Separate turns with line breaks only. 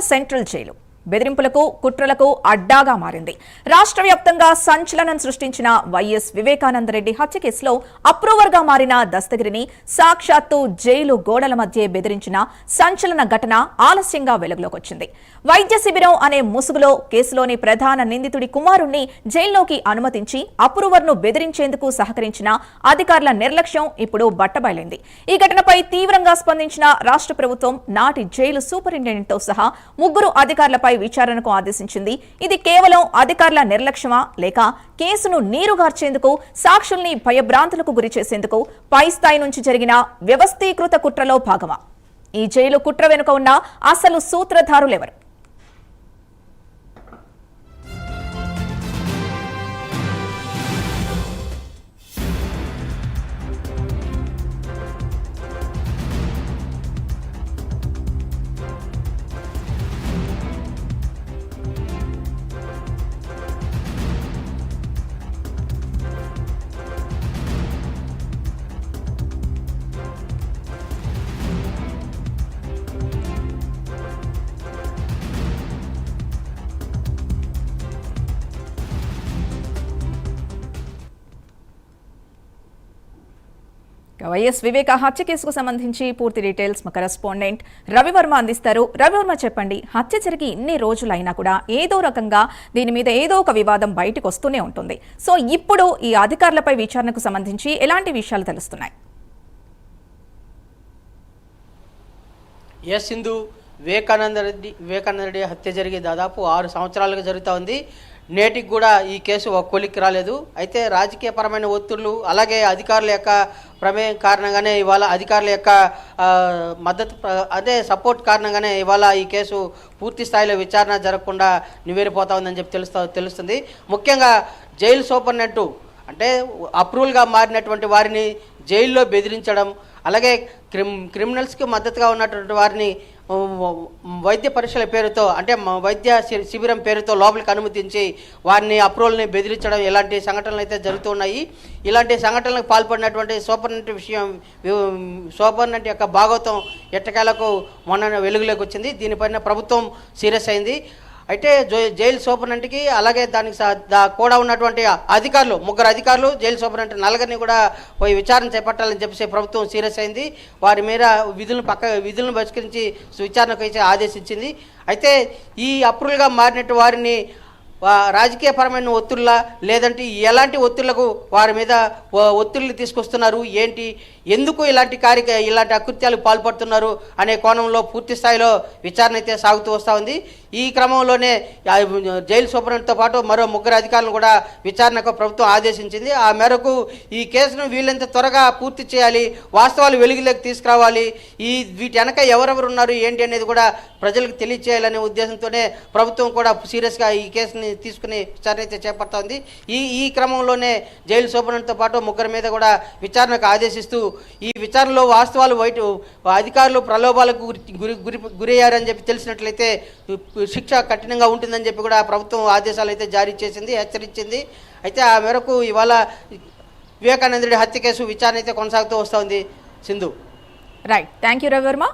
Central jail. బెదిరింపులకు కుట్రలకు అడ్డాగా మారింది. రాష్ట్ర వ్యాప్తంగా సంచలనం సృష్టించిన వైఎస్ వివేకానందరెడ్డి హత్య కేసులో అప్రూవర్గా మారిన దస్తగిరిని సాక్షాత్తు జైలు గోడల మధ్య బెదిరించిన సంచలన ఘటన ఆలస్యంగా వెలుగులోకి వచ్చింది వైద్య శిబిరం అనే ముసుగులో కేసులోని ప్రధాన నిందితుడి కుమారుణ్ణి జైల్లోకి అనుమతించి అప్రూవర్ను బెదిరించేందుకు సహకరించిన అధికారుల నిర్లక్ష్యం ఇప్పుడు బట్టబయలైంది. ఈ ఘటనపై తీవ్రంగా స్పందించిన రాష్ట్ర ప్రభుత్వం నాటి జైలు సూపరింటెండెంట్తో సహా ముగ్గురు అధికారులపై విచారణకు ఆదేశించింది. ఇది కేవలం అధికారుల నిర్లక్ష్యమా? లేక కేసును నీరుగార్చేందుకు సాక్షుల్ని భయభ్రాంతులకు గురి చేసేందుకు పై స్థాయి నుంచి జరిగిన వ్యవస్థీకృత కుట్రలో భాగమా? ఈ జైలు కుట్ర వెనుక ఉన్న అసలు సూత్రధారులెవరు? వైఎస్ వివేక హత్య కేసుకు సంబంధించి పూర్తి డీటెయిల్స్ మా కరెస్పాండెంట్ రవివర్మ అందిస్తారు. రవివర్మ చెప్పండి హత్య జరిగి ఇన్ని రోజులైనా కూడా ఏదో రకంగా దీని మీద ఏదో ఒక వివాదం బయటకు వస్తూనే ఉంటుంది. సో ఇప్పుడు ఈ అధికారులపై విచారణకు సంబంధించి ఎలాంటి విషయాలు తెలుస్తున్నాయి?
ఎస్ సింధు వివేకానంద రెడ్డి వివేకానంద రెడ్డి హత్య జరిగి దాదాపు ఆరు సంవత్సరాలుగా జరుగుతూ ఉంది. నేటికి కూడా ఈ కేసు ఒక కొలిక్కి రాలేదు. అయితే రాజకీయపరమైన ఒత్తిళ్ళు అలాగే అధికారుల యొక్క ప్రమేయం కారణంగానే ఇవాళ అధికారుల యొక్క మద్దతు అదే సపోర్ట్ కారణంగానే ఇవాళ ఈ కేసు పూర్తి స్థాయిలో విచారణ జరగకుండా నివేరిపోతా ఉందని చెప్పి తెలుస్తా తెలుస్తుంది. ముఖ్యంగా జైలు సూపర్నెంటు అంటే అప్రూవల్గా మారినటువంటి వారిని జైల్లో బెదిరించడం అలాగే క్రిమ్ క్రిమినల్స్కి మద్దతుగా ఉన్నటువంటి వారిని వైద్య పరీక్షల పేరుతో అంటే వైద్య శిబిరం పేరుతో లోపలికి అనుమతించి వారిని అప్రూవల్ని బెదిరించడం ఇలాంటి సంఘటనలు అయితే జరుగుతున్నాయి. ఇలాంటి సంఘటనలకు పాల్పడినటువంటి సూపర్నెంట్ విషయం సూపర్నెంట్ యొక్క భాగోతం ఎట్టకాలకు మొన్న వెలుగులోకి వచ్చింది. దీనిపైన ప్రభుత్వం సీరియస్ అయింది. అయితే జై- జైలు సూపరింటెంట్కి అలాగే దానికి స- దా- కూడా ఉన్నటువంటి అధికారులు ముగ్గురు అధికారులు జైలు సూపరింటెంట్ నలుగురిని కూడా పోయి విచారణ చేపట్టాలని చెప్పేసి ప్రభుత్వం సీరియస్ అయింది. వారి మీద విధులను పక్క విధులను బహిష్కరించి విచారణకు అయితే ఆదేశించింది. అయితే ఈ అప్రూవల్గా మారినట్టు వారిని రాజకీయపరమైన ఒత్తిళ్ళ లేదంటే ఎలాంటి ఒత్తిళ్ళకు వారి మీద ఒత్తిళ్ళు ఒత్తిళ్ళు తీసుకొస్తున్నారు? ఏంటి? ఎందుకు ఇలాంటి కార్య ఇలాంటి అకృత్యాలకు పాల్పడుతున్నారు? అనే కోణంలో పూర్తి స్థాయిలో విచారణ అయితే సాగుతూ వస్తూ ఉంది. ఈ క్రమంలోనే జైలు సూపరింటెండెంట్తో పాటు మరో ముగ్గురు అధికారులను కూడా విచారణకు ప్రభుత్వం ఆదేశించింది. ఆ మేరకు ఈ కేసును వీలైనంత త్వరగా పూర్తి చేయాలి వాస్తవాలు వెలుగులోకి తీసుకురావాలి. ఈ వీటి వెనక ఎవరెవరు ఉన్నారు ఏంటి అనేది కూడా ప్రజలకు తెలియచేయాలనే ఉద్దేశంతోనే ప్రభుత్వం కూడా సీరియస్గా ఈ కేసుని తీసుకుని విచారణ అయితే చేపడుతోంది. ఈ ఈ క్రమంలోనే జైలు శోభనంతో పాటు ముగ్గురు మీద కూడా విచారణకు ఆదేశిస్తూ ఈ విచారణలో వాస్తవాలు బయట అధికారులు ప్రలోభాలకు గురి గురి గురి గురయ్యారని చెప్పి తెలిసినట్లయితే శిక్ష కఠినంగా ఉంటుందని చెప్పి కూడా ప్రభుత్వం ఆదేశాలు అయితే జారీ చేసింది హెచ్చరించింది. అయితే ఆ మేరకు ఇవాళ వివేకానందుడి హత్య కేసు విచారణ అయితే కొనసాగుతూ వస్తోంది. Sindhu.
Right thank you Ravi Varma